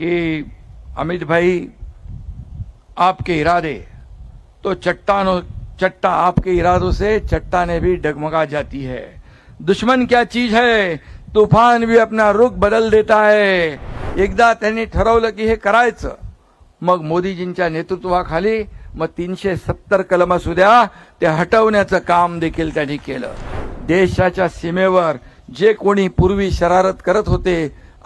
कि अमित भाई आपके इरादे। तो चट्टानों चट्टा आपके इरादों से चट्टाने भी डगमगा जाती है। दुश्मन क्या चीज है? तूफान भी अपना रुख बदल देता है। एकदा त्यांनी ठरवलं की हे करायचं। मग मोदीजींच्या नेतृत्वाखाली मग तीनशे सत्तर कलम असू द्या ते हटवण्याचं काम देखील त्यांनी केलं. देशाच्या सीमेवर जे कोणी पूर्वी शरारत करत होते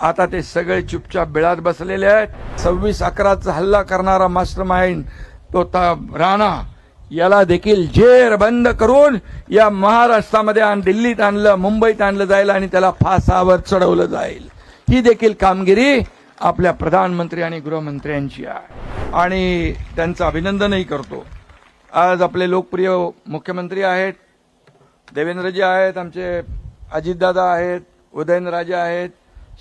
आता ते सगळे चुपचाप बिळात बसलेले आहेत. सव्वीस अकराचा हल्ला करणारा मास्टर माइंड तो राणा याला देखील जेर बंद करून या महाराष्ट्रामध्ये आणि दिल्लीत आणलं मुंबईत आणलं जाईल आणि त्याला फासावर चढवलं जाईल. ही देखील कामगिरी आपल्या प्रधानमंत्री आणि गृहमंत्र्यांची आहे. आणि त्यांचं अभिनंदनही करतो. आज आपले लोकप्रिय मुख्यमंत्री आहेत. देवेंद्रजी आहेत आमचे अजितदादा आहेत उदयनराजे आहेत.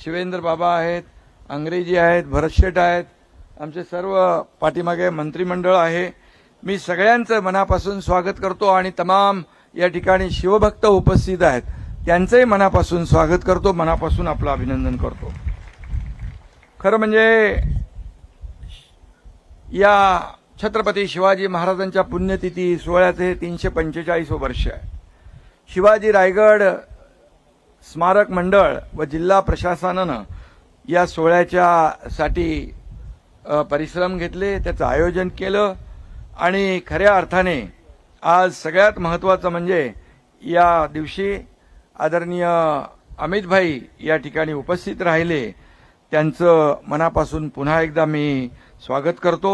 शिवेंद्र बाबा आहेत अंग्रेजी आहेत भरतशेठ आहेत आमचे सर्व पाठीमागे मंत्रिमंडळ आहे. मी सगळ्यांचं मनापासून स्वागत करतो आणि तमाम या ठिकाणी शिवभक्त उपस्थित आहेत. त्यांचंही मनापासून स्वागत करतो मनापासून आपलं अभिनंदन करतो. खरं म्हणजे या छत्रपती शिवाजी महाराजांच्या पुण्यतिथी सोहळ्याचे तीनशे पंचेचाळीस वर्ष आहे. शिवाजी रायगड स्मारक मंडळ व जिल्हा प्रशासनानं या सोहळ्याच्या साठी परिश्रम घेतले त्याचं आयोजन केलं आणि खऱ्या अर्थाने आज सगळ्यात महत्त्वाचं म्हणजे या दिवशी आदरणीय अमितभाई या ठिकाणी उपस्थित राहिले. त्यांचं मनापासून पुन्हा एकदा मी स्वागत करतो.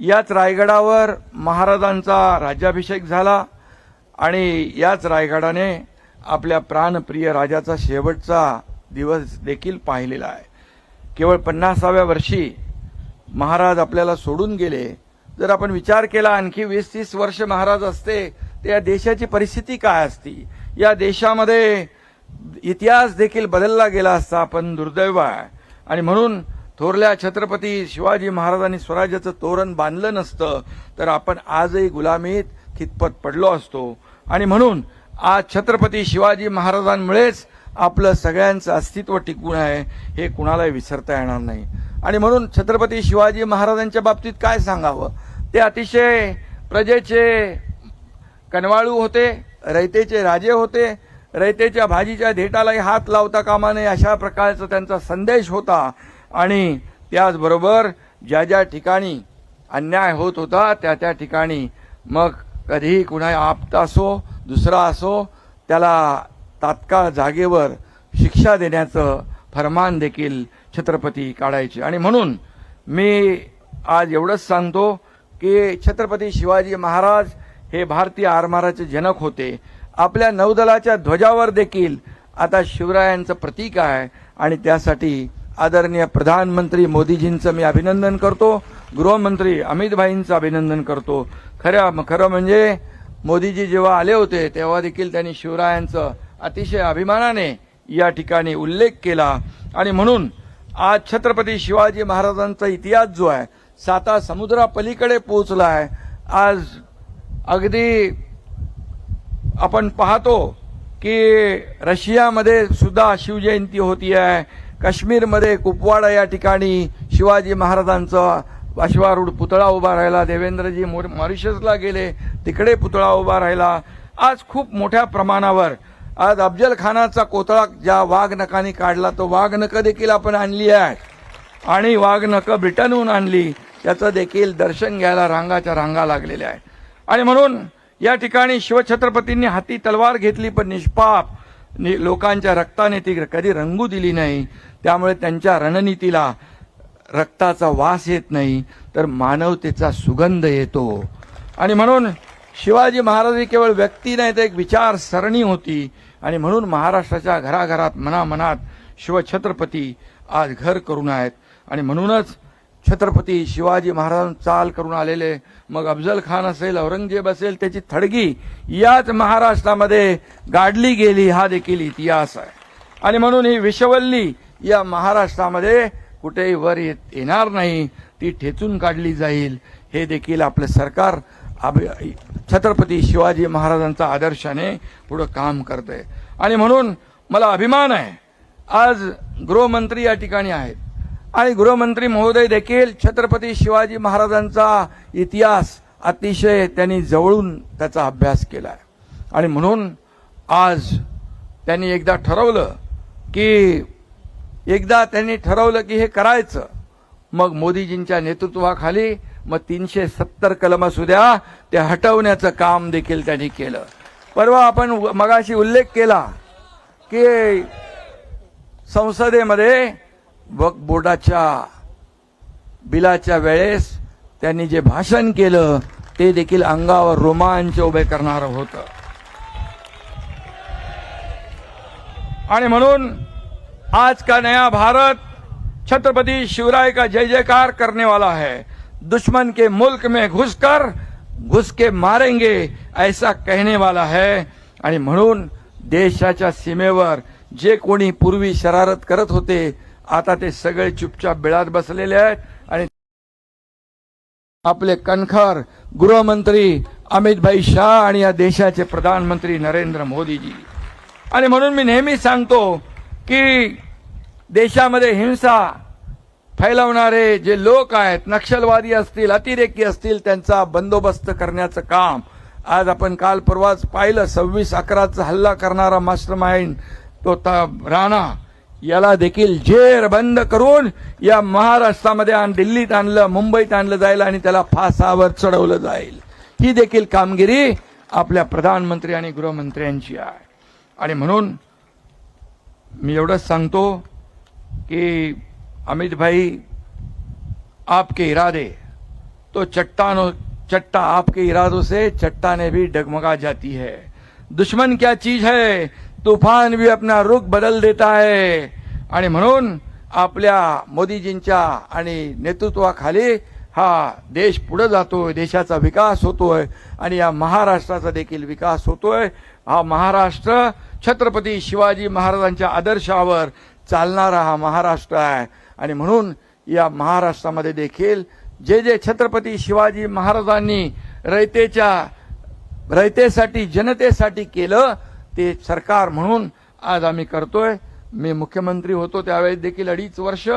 याच रायगडावर महाराजांचा राज्याभिषेक झाला आणि याच रायगडाने आपल्या प्राणप्रिय राजाचा शेवटचा दिवस देखील पाहिलेला आहे. केवळ पन्नासाव्या वर्षी महाराज आपल्याला सोडून गेले. जर आपण विचार केला आणखी वीस तीस वर्ष महाराज असते तर या देशाची परिस्थिती काय असती? या देशामध्ये इतिहास देखील बदलला गेला असता पण दुर्दैव आहे. आणि म्हणून थोरल्या छत्रपती शिवाजी महाराजांनी स्वराज्याचं तोरण बांधलं नसतं तर आपण आजही गुलामीत खितपत पडलो असतो. आणि म्हणून आज छत्रपती शिवाजी महाराजांमुळेच आपलं सगळ्यांचं अस्तित्व टिकून आहे हे कुणालाही विसरता येणार नाही. आणि म्हणून छत्रपती शिवाजी महाराजांच्या बाबतीत काय सांगावं? ते अतिशय प्रजेचे कनवाळू होते रयतेचे राजे होते रयतेच्या भाजीच्या धेटालाही हात लावता कामा नये अशा प्रकारचा त्यांचा संदेश होता. आणि त्याचबरोबर ज्या ज्या ठिकाणी अन्याय होत होता त्या त्या ठिकाणी मग कधीही कुणा आपता असो दुसरा असो त्याला तात्काळ जागेवर शिक्षा देण्याचं फरमान देखील छत्रपती काढायचे. आणि म्हणून मी आज एवढंच सांगतो की छत्रपती शिवाजी महाराज हे भारतीय आरमाराचे जनक होते. आपल्या नौदलाच्या ध्वजावर देखील आता शिवरायांचं प्रतीक आहे. आणि त्यासाठी आदरणीय प्रधानमंत्री मोदीजींचं मी अभिनंदन करतो. गृहमंत्री अमित भाईंचं अभिनंदन करतो. खरं खरं म्हणजे मोदीजी जेव्हा आले होते तेव्हा देखील त्यांनी शिवरायांचं अतिशय अभिमानाने या ठिकाणी उल्लेख केला. आणि म्हणून आज छत्रपती शिवाजी महाराजांचा इतिहास जो आहे साता समुद्रापलीकडे पोहोचला आहे आज अगदी आपण पाहतो की रशियामध्ये सुद्धा शिवजयंती होती आहे काश्मीरमध्ये कुपवाडा या ठिकाणी शिवाजी महाराजांचं अश्वारूढ पुतळा उभा राहिला देवेंद्रजी मोर- मॉरिशसला गेले तिकडे पुतळा उभा राहिला. आज खूप मोठ्या प्रमाणावर. आज अफजल खानाचा कोतळा ज्या वाघनकाने काढला तो वाघनकं देखील आपण आणली आहे. आणि वाघनकं ब्रिटनहून आणली त्याचं देखील दर्शन घ्यायला रांगाच्या रांगा लागलेल्या आहेत. आणि म्हणून या ठिकाणी शिवछत्रपतींनी हाती तलवार घेतली पण निष्पाप. नि- लोकांच्या रक्ताने ती कधी रंगू दिली नाही. त्यामुळे त्यांच्या रणनीतीला रक्ताचा वास येत नाही तर मानवतेचा सुगंध येतो. आणि म्हणून शिवाजी महाराज ही केवळ व्यक्ती नाही तर एक विचार सरणी होती. आणि म्हणून महाराष्ट्राच्या घराघरात मनामनात शिवछत्रपती आज घर करून आहेत. आणि म्हणूनच छत्रपती शिवाजी महाराज चाल करून आलेले. मग अफजल खान असेल औरंगजेब असेल त्याची थडगी याच महाराष्ट्रामध्ये गाडली गेली. हा देखील इतिहास आहे. आणि म्हणून ही विषवल्ली या महाराष्ट्रामध्ये कुठेही वर येत- येणार नाही ती ठेचून काढली जाईल. हे देखील आपलं सरकार अभि- छत्रपती शिवाजी महाराजांचा आदर्शाने पुढं काम करतंय. आणि म्हणून मला अभिमान आहे. आज गृहमंत्री या ठिकाणी आहेत. आणि गृहमंत्री महोदय देखील छत्रपती शिवाजी महाराजांचा इतिहास अतिशय त्यांनी जवळून त्याचा अभ्यास केला आहे आणि म्हणून आज त्यांनी एकदा ठरवलं की एकदा त्यांनी ठरवलं की हे करायचं. मग मोदीजींच्या नेतृत्वाखाली मग तीनशे सत्तर कलम असू द्या ते हटवण्याचं काम देखील त्यांनी केलं. परवा आपण मगाशी उल्लेख केला की संसदेमध्ये वक्फ बोर्डाच्या बिलाच्या वेळेस त्यांनी जे भाषण केलं ते देखील अंगावर रोमांच उभे करणारं होतं. आणि म्हणून आज का नया भारत? छत्रपति शिवराय का जय जयकार करने वाला है। दुश्मन के मुल्क में घुसकर घुस के मारेंगे ऐसा कहने वाला है। आणि म्हणून देशाच्या सीमेवर जे कोणी पूर्वी शरारत करत होते आता ते सगळे चुपचाप बिळात बसलेले आहेत आणि आपले कणखर गृहमंत्री अमित भाई शाह आणि या देशाचे प्रधानमंत्री नरेंद्र मोदीजी. आणि म्हणून मी नेहमी सांगतो की देशामध्ये हिंसा फैलवणारे जे लोक आहेत नक्षलवादी असतील अतिरेकी असतील त्यांचा बंदोबस्त करण्याचं काम. आज आपण काल परवाच पाहिलं सव्वीस अकराचा हल्ला करणारा मास्टर माइंड तो राणा याला देखील जेर बंद करून या महाराष्ट्रामध्ये आण दिल्लीत आणलं मुंबईत आणलं जाईल आणि त्याला फासावर चढवलं जाईल. ही देखील कामगिरी आपल्या प्रधानमंत्री आणि गृहमंत्र्यांची आहे. आणि म्हणून मी एवढंच सांगतो की अमित भाई आपके इरादे तो चट्टानों चट्टा आपके इरादों से चट्टाने भी डगमगा जाती है। दुश्मन क्या चीज है? तूफान भी अपना रुख बदल देता है। आणि म्हणून आपल्या मोदीजींच्या आणि नेतृत्वाखाली हा देश पुढे जातोय देशाचा विकास होतोय आणि या महाराष्ट्राचा देखील विकास होतोय. हा महाराष्ट्र छत्रपती शिवाजी महाराजांच्या आदर्शावर चालणारा हा महाराष्ट्र आहे. आणि म्हणून या महाराष्ट्रामध्ये देखील जे जे छत्रपती शिवाजी महाराजांनी रयतेच्या रयतेसाठी जनतेसाठी केलं ते सरकार म्हणून आज आम्ही करतोय. मी मुख्यमंत्री होतो त्यावेळेस देखील अडीच वर्ष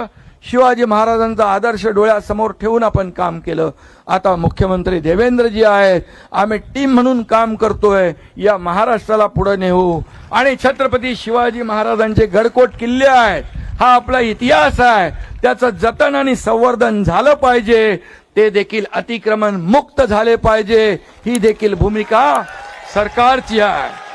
शिवाजी महाराजांचा आदर्श डोळ्यासमोर ठेवून आपण काम केलं. आता मुख्यमंत्री देवेंद्रजी आहेत आम्ही टीम म्हणून काम करतोय. या महाराष्ट्राला पुढे नेऊ. आणि छत्रपती शिवाजी महाराजांचे गडकोट किल्ले आहेत. हा आपला इतिहास आहे. त्याचं जतन आणि संवर्धन झालं पाहिजे. ते देखील अतिक्रमण मुक्त झाले पाहिजे. ही देखील भूमिका सरकारची आहे.